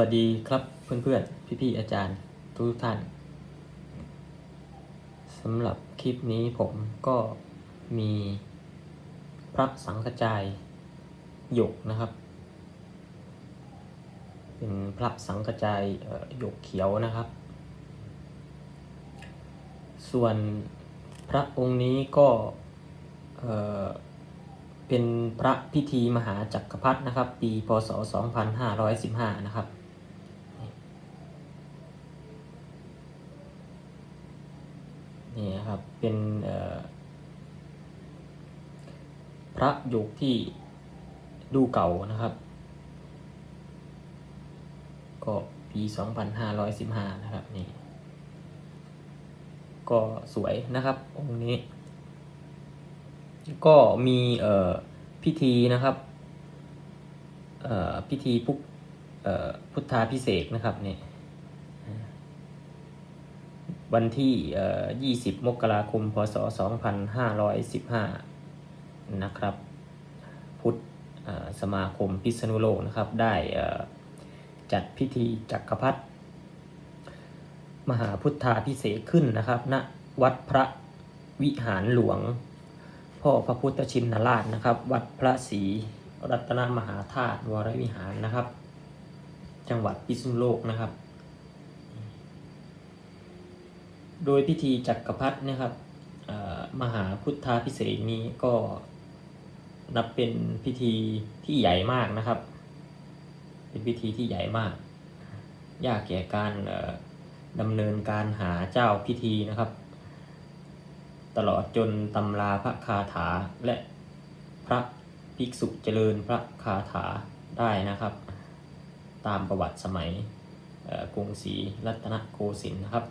วัสดีครับเพื่อนๆ พี่ๆ อาจารย์ทุกท่านสำหรับคลิปนี้ผมก็มีพระสังฆจายหยกนะครับ เป็นพระสังฆจายหยกเขียวนะครับ ส่วนพระองค์นี้ก็เเป็นพระพิธีมหาจักรพรรดินะครับ ปี พศ 2515 นะครับ นี่นะครับ เป็นพระยุคที่ดูเก่านะครับ ก็ปี 2515 นะครับนี่ ก็สวยนะครับองค์นี้ ก็มีพิธีนะครับพิธีพุพุทธาพิเศษนะครับเนี่ย วันที่ 20 มกราคม พศ 2515 นะครับ พุทธสมาคมพิษณุโลกนะครับ ได้จัดพิธีจักรพรรดิมหาพุทธาพิเศษขึ้นนะครับณวัดพระวิหารหลวง พ่อพระพุทธชินราชนะครับ วัดพระศรีรัตนมหาธาตุวรวิหารนะครับ จังหวัดพิษณุโลกนะครับ โดยพิธีจักรพรรดินะครับมหาพุทธาพิเศษนี้ก็นับเป็นพิธีที่ใหญ่มากนะครับ เป็นพิธีที่ใหญ่มาก ยากแก่การดำเนินการหาเจ้าพิธีนะครับ ตลอดจนตำราพระคาถาและพระภิกษุเจริญพระคาถาได้นะครับ ตามประวัติสมัยกรุงศรีรัตนโกสินทร์นะครับ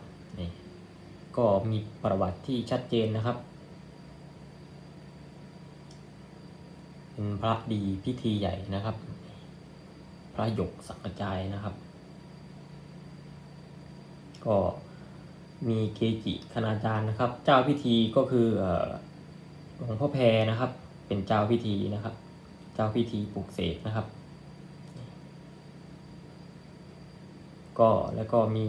ก็มีประวัติที่ชัดเจนนะครับ เป็นพระดีพิธีใหญ่นะครับ พระหยกสังกจายนะครับ ก็มีเกจิคณาจารย์นะครับ เจ้าพิธีก็คือเอ่อหลวงพ่อแพรนะครับ เป็นเจ้าพิธีนะครับ เจ้าพิธีปลุกเสกนะครับ ก็แล้วก็มี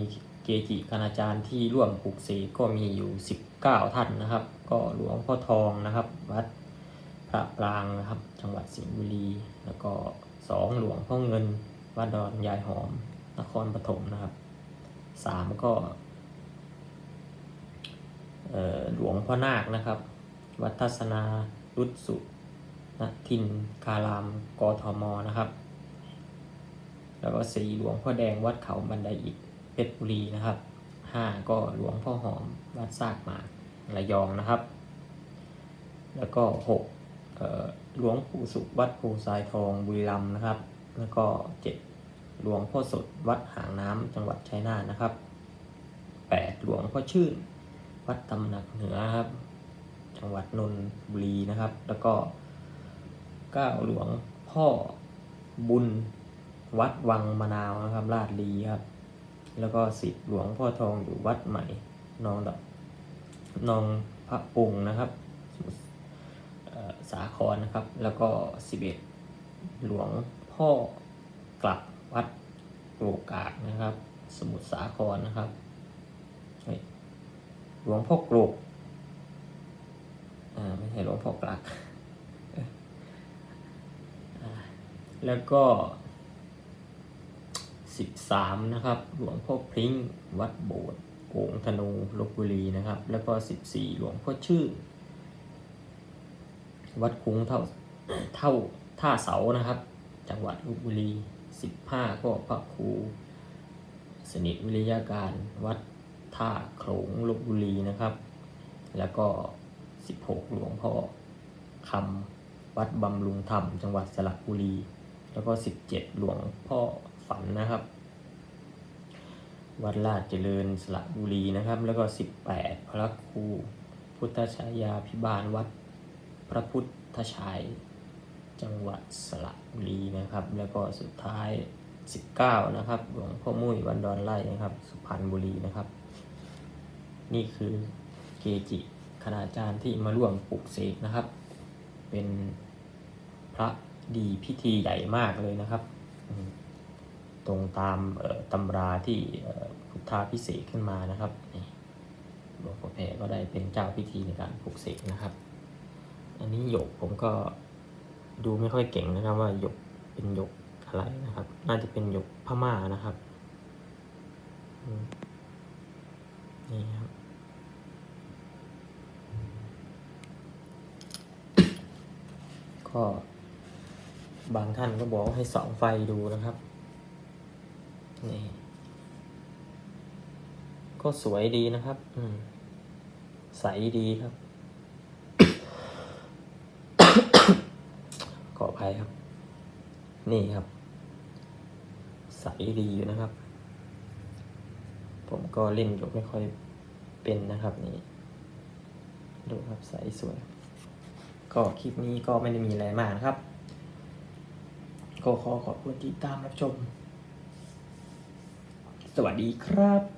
เกจิคณาจารย์ที่ร่วมปลุกเสกก็มีอยู่ 19 ท่านนะครับ ก็หลวงพ่อทองนะครับ วัดพระปรางนะครับ จังหวัดสิงห์บุรี แล้วก็สองหลวงพ่อเงิน วัดดอนยายหอม นครปฐมนะครับสามก็หลวงพ่อนาคนะครับ วัดทัศนารุตสุนทินคารามกทมนะครับ แล้วก็สี่หลวงพ่อแดงวัดเขาบันไดอิฐ เพชรบุรีนะครับห้าก็หลวงพ่อหอมวัดซากหมากระยองนะครับ แล้วก็หกหลวงปู่สุขวัดภูทรายทองบุรีรัมย์นะครับ แล้วก็เจ็ดหลวงพ่อสดวัดหางน้ำจังหวัดชัยนาทนะครับแปดหลวงพ่อชื่น วัดตำหนักเหนือครับ จังหวัดนนทบุรีนะครับ แล้วก็เก้าหลวงพ่อบุญวัดวังมะนาวนะครับลาดลีครับ แล้วก็สิบหลวงพ่อทองอยู่วัดใหม่นองดอกนองพระปุงนะครับสมุทรเอ่อสาครนะครับ แล้วก็สิบเอ็ดหลวงพ่อกลับวัดโกรกากนะครับ สมุทรสาครนะครับหลวงพ่อโกรกอ่าไม่ใช่หลวงพ่อกลัก แล้วก็ สิบสามนะครับ หลวงพ่อพริ้งวัดโบสถ์โป่งธนูลบบุรีนะครับ แล้วก็สิบสี่หลวงพ่อชื่อ วัดคุ้งเท่าเท่าท่าเสานะครับ จังหวัดลบบุรีสิบห้าก็พระครูสนิทวิริยาการวัดท่าโขงลบบุรีนะครับ แล้วก็ 16 หลวงพ่อคำวัดบำรุงธรรม จังหวัดสระบุรี แล้วก็ 17 หลวงพ่อ ฝันนะครับ วัดลาดเจริญสระบุรีนะครับ แล้วก็ 18 พระครูพุทธชายาพิบาลวัดพระพุทธชัยจังหวัดสระบุรีนะครับ แล้วก็สุดท้าย 19 นะครับหลวงพ่อมุ้ยวันดอนไร่นะครับ สุพรรณบุรีนะครับ นี่คือเกจิคณาจารย์ที่มาร่วมปลุกเสกนะครับ เป็นพระดีพิธีใหญ่มากเลยนะครับ ตรงตามตำราที่พุทธาพิเศษขึ้นมานะครับนี่หลวงพ่อแพรก็ได้เป็นเจ้าพิธีในการปลุกเสกนะครับ อันนี้หยกผมก็ดูไม่ค่อยเก่งนะครับว่าหยกเป็นหยกอะไรนะครับ น่าจะเป็นหยกพม่านะครับนี่ครับก็บางท่านก็บอกให้ส่องไฟดูนะครับ นี่ ก็สวยดีนะครับ อืม ใสดีครับ ขออภัยครับ นี่ครับ ใสดีอยู่นะครับ ผมก็เล่นอยู่ไม่ค่อยเป็นนะครับนี่ดูครับใสสวย ก็คลิปนี้ก็ไม่ได้มีอะไรมากนะครับ ก็ขอขอบคุณที่ตามรับชม สวัสดีครับ